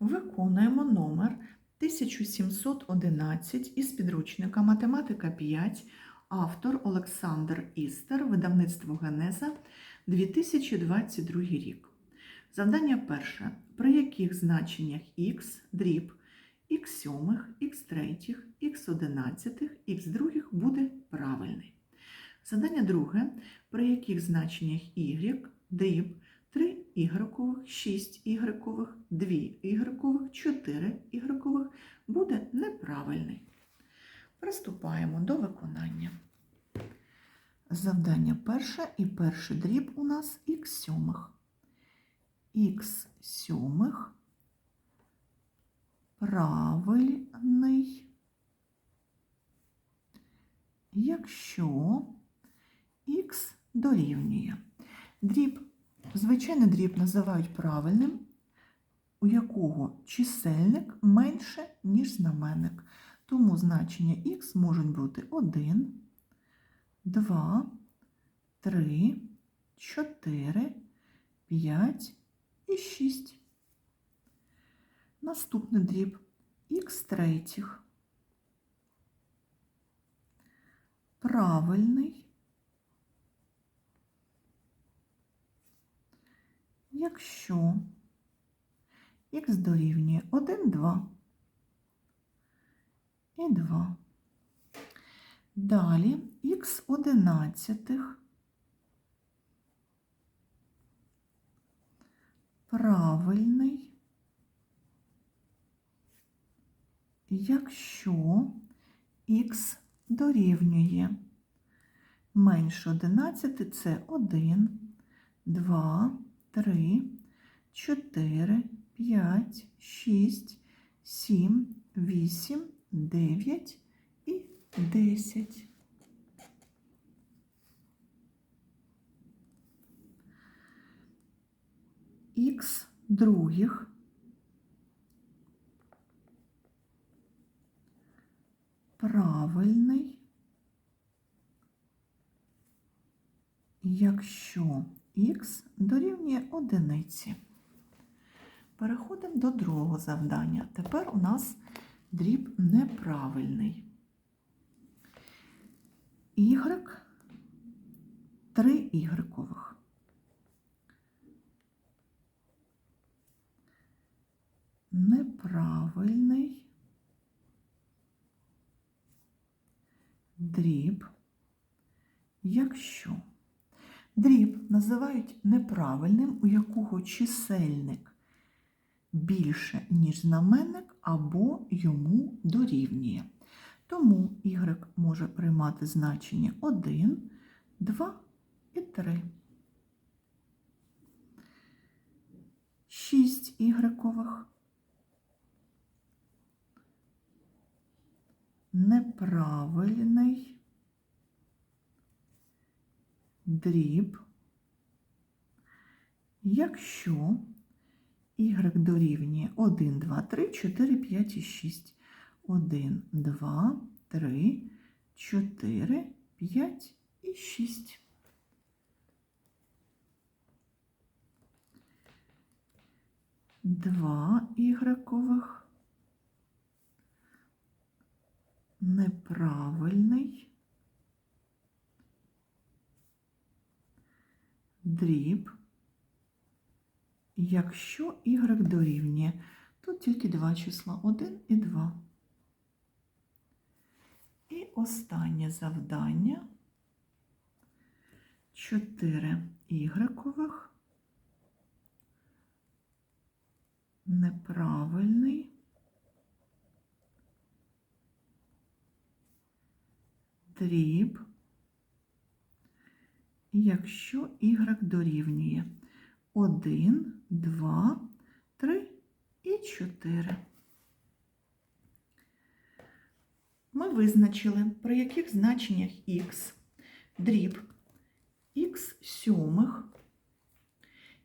Виконуємо номер 1711 із підручника Математика 5, автор Олександр Істер, видавництво Генеза, 2022 рік. Завдання перше. При яких значеннях х, дріб, х сьомих, х третіх, х одинадцятих, х других буде правильний. Завдання друге. При яких значеннях y, дріб, 3 ігрекових, 6 ігрекових, 2 ігрекових, 4 ігрекових буде неправильний. Приступаємо до виконання. Завдання перше і перший дріб у нас х сьомих. Х сьомих правильний, якщо х дорівнює. Дріб, звичайний дріб називають правильним, у якого чисельник менше, ніж знаменник. Тому значення х можуть бути 1, 2, 3, 4, 5 і 6. Наступний дріб х третіх. Правильний, якщо х дорівнює 1, 2 і 2. Далі х одинадцятих правильний, якщо х дорівнює менше 11 це 1, 2, 3, 4, 5, 6, 7, 8, 9 і 10. Х других правильний, якщо х дорівнює одиниці. Переходимо до другого завдання. Тепер у нас дріб неправильний. Y три ігрекових. Неправильний дріб, якщо дріб називають неправильним, у якого чисельник більше, ніж знаменник, або йому дорівнює. Тому y може приймати значення 1, 2 і 3. 6 ігрекових. Неправильний дріб, якщо y дорівнює 1, 2, 3, 4, 5 і 6. 1, 2, 3, 4, 5 і 6. Два ігрекових. Неправильний. Дріб. Якщо y дорівнює, тут тільки два числа 1 і 2. І останнє завдання 4 ігрекових. Неправильний. Дріб. Якщо y дорівнює 1, 2, 3 і 4. Ми визначили, при яких значеннях х, дріб, х сьомих,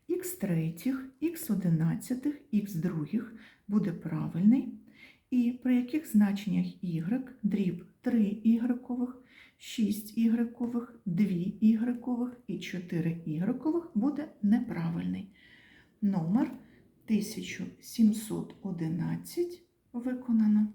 х третіх, х одинадцятих, х других буде правильний, і при яких значеннях y, дріб 3 ігрикових, 6 ігрикових, 2 ігрикових і 4 ігрикових буде неправильний. Номер 1711 виконано.